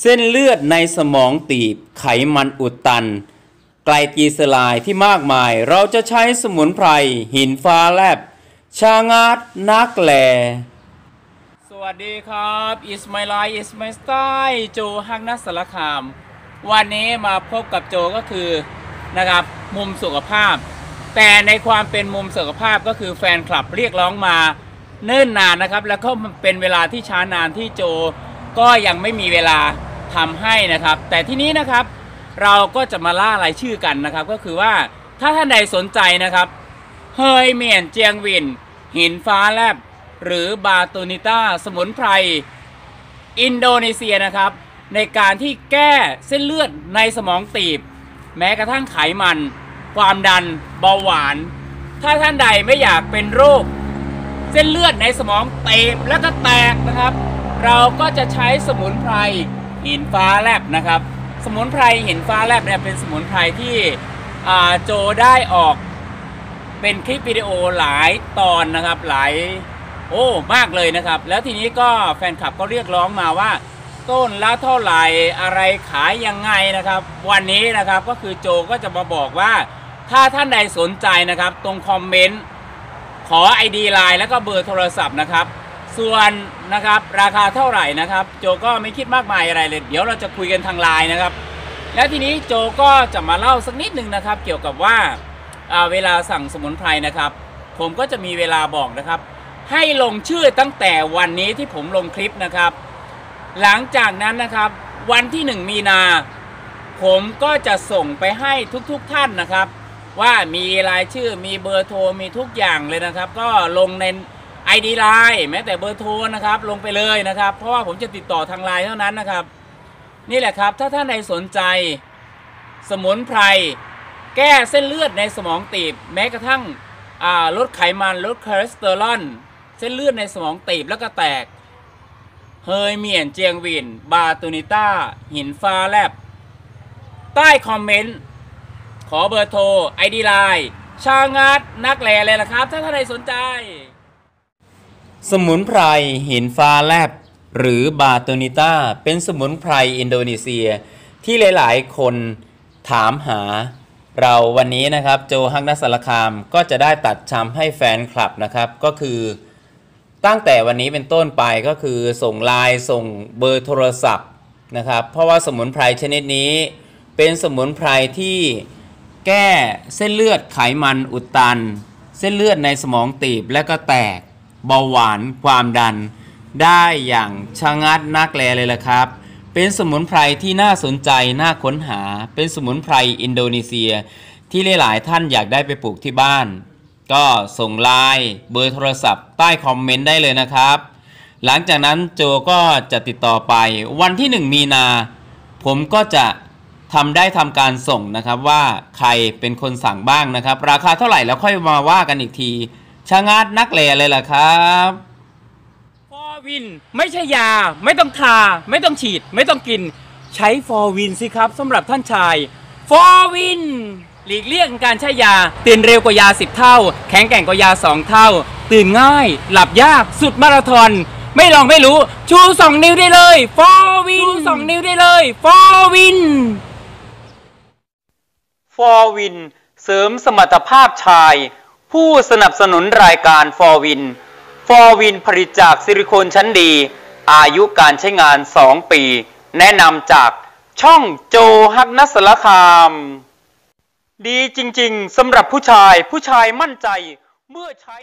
เส้นเลือดในสมองตีบไขมันอุดตัน ไกลกีสลายที่มากมาย เราจะใช้สมุนไพร หินฟ้าแลบ ชางาดนักแลสวัสดีครับ Is My Life Is My Style โจฮักนัสสารคาม วันนี้มาพบกับโจก็คือนะครับมุมสุขภาพ แต่ในความเป็นมุมสุขภาพก็คือแฟนคลับเรียกร้องมาเนิ่นนานนะครับ แล้วก็เป็นเวลาที่ช้านานที่โจ ก็ยังไม่มีเวลาทำให้นะครับ แต่ที่นี้นะครับเราก็จะมาล่ารายชื่อกันนะครับ ก็คือว่าถ้าท่านใดสนใจนะครับเฮยเมียนเจียงวิน หินฟ้าแลบ หรือบาตูนิต้าสมุนไพรอินโดนีเซียนะครับ ในการที่แก้เส้นเลือดในสมองตีบ แม้กระทั่งไขมัน ความดันเบาหวาน ถ้าท่านใดไม่อยากเป็นโรค เส้นเลือดในสมองตีบแล้วก็แตกนะครับ เราก็จะใช้สมุนไพรหินฟ้าแลบนะครับ สมุนไพรหินฟ้าแลบเนี่ยเป็นสมุนไพรที่โจได้ออกเป็นคลิปวิดีโอหลายตอนนะครับหลายโอ้มากเลยนะครับ แล้วทีนี้ก็แฟนคลับก็เรียกร้องมาว่า ต้นละเท่าไหร่อะไรขายยังไงนะครับ วันนี้นะครับก็คือโจก็จะมาบอกว่า ถ้าท่านใดสนใจนะครับ ตรงคอมเมนต์ขอ ID ไลน์แล้วก็เบอร์โทรศัพท์นะครับ ส่วนนะครับราคาเท่าไหร่นะครับ โจก็ไม่คิดมากมายอะไรเลย เดี๋ยวเราจะคุยกันทางไลน์นะครับ แล้วทีนี้โจก็จะมาเล่าสักนิดหนึ่งนะครับ เกี่ยวกับว่าอ่าเวลาสั่งสมุนไพรนะครับ ผมก็จะมีเวลาบอกนะครับ ให้ลงชื่อตั้งแต่วันนี้ที่ผมลงคลิปนะครับ หลังจากนั้นนะครับ วันที่ 1 มีนา ผมก็จะส่งไปให้ทุกๆทท่านนะครับ ว่ามีรายชื่อมีเบอร์โทรมีทุกอย่างเลยนะครับ ก็ลงใน ID ไลน์แม้แต่เบอร์โทรนะครับลงไปเลยนะครับ เพราะว่าผมจะติดต่อทางไลน์เท่านั้นนะครับ นี่แหละครับถ้าท่านใดสนใจ สมุนไพรแก้เส้นเลือดในสมองตีบ แม้กระทั่งลดไขมันลดคอเลสเตอรอลเส้นเลือดในสมองตีบแล้วก็แตก เฮยเมียนเจียงวิน บาตูนิต้า หินฟ้าแลบ ใต้คอมเมนต์ ขอเบอร์โทรไอดีไลน์ชางัดนักแหล่เลยละครับ ถ้าท่านใดสนใจ สมุนไพรหินฟ้าแลบ หรือบาโตนิต้า เป็นสมุนไพรอินโดนีเซีย ที่หลาย ๆ คนถามหา เราวันนี้นะครับโจฮักนัสสารคามก็จะได้ตัดชำให้แฟนคลับนะครับ ก็คือ ตั้งแต่วันนี้เป็นต้นไปก็คือส่งไลน์ส่งเบอร์โทรศัพท์นะครับ เพราะว่าสมุนไพรชนิดนี้ เป็นสมุนไพรที่แก้เส้นเลือดไขมันอุดตัน เส้นเลือดในสมองตีบและก็แตก เบาหวานความดัน ได้อย่างชะงัดนักแลเลยละครับ เป็นสมุนไพรที่น่าสนใจน่าค้นหา เป็นสมุนไพรอินโดนีเซีย ที่หลาย ๆ ท่านอยากได้ไปปลูกที่บ้าน ก็ส่งไลน์เบอร์โทรศัพท์ใต้คอมเมนต์ได้เลยนะครับ หลังจากนั้นโจก็จะติดต่อไป วันที่ 1 มีนา ผมก็จะทำได้ทำการส่งนะครับว่าใครเป็นคนสั่งบ้างนะครับ ราคาเท่าไหร่แล้วค่อยมาว่ากันอีกที ชะงัดนักเลเลยล่ะครับฟอร์วินไม่ใช่ยา ไม่ต้องทา ไม่ต้องฉีด ไม่ต้องกิน ใช้ฟอร์วินสิครับสำหรับท่านชายฟอร์วินหลีกเลี่ยงการใช้ยา ตื่นเร็วกว่ายา 10 เท่า แข็งแกร่งกว่ายา 2 เท่า ตื่นง่าย หลับยากสุดมาราธอนไม่ลองไม่รู้ ชู 2 นิ้วได้เลยฟอร์วินชู2นิ้วได้เลยฟอร์วินฟอร์วินเสริมสมรรถภาพชาย ผู้สนับสนุนรายการฟอร์วิน ฟอร์วินผลิตจากซิลิโคนชั้นดี อายุการใช้งาน 2 ปี แนะนำจากช่องโจฮักนัสละคาม ดีจริง ๆสำหรับผู้ชายผู้ชายมั่นใจเมื่อใช้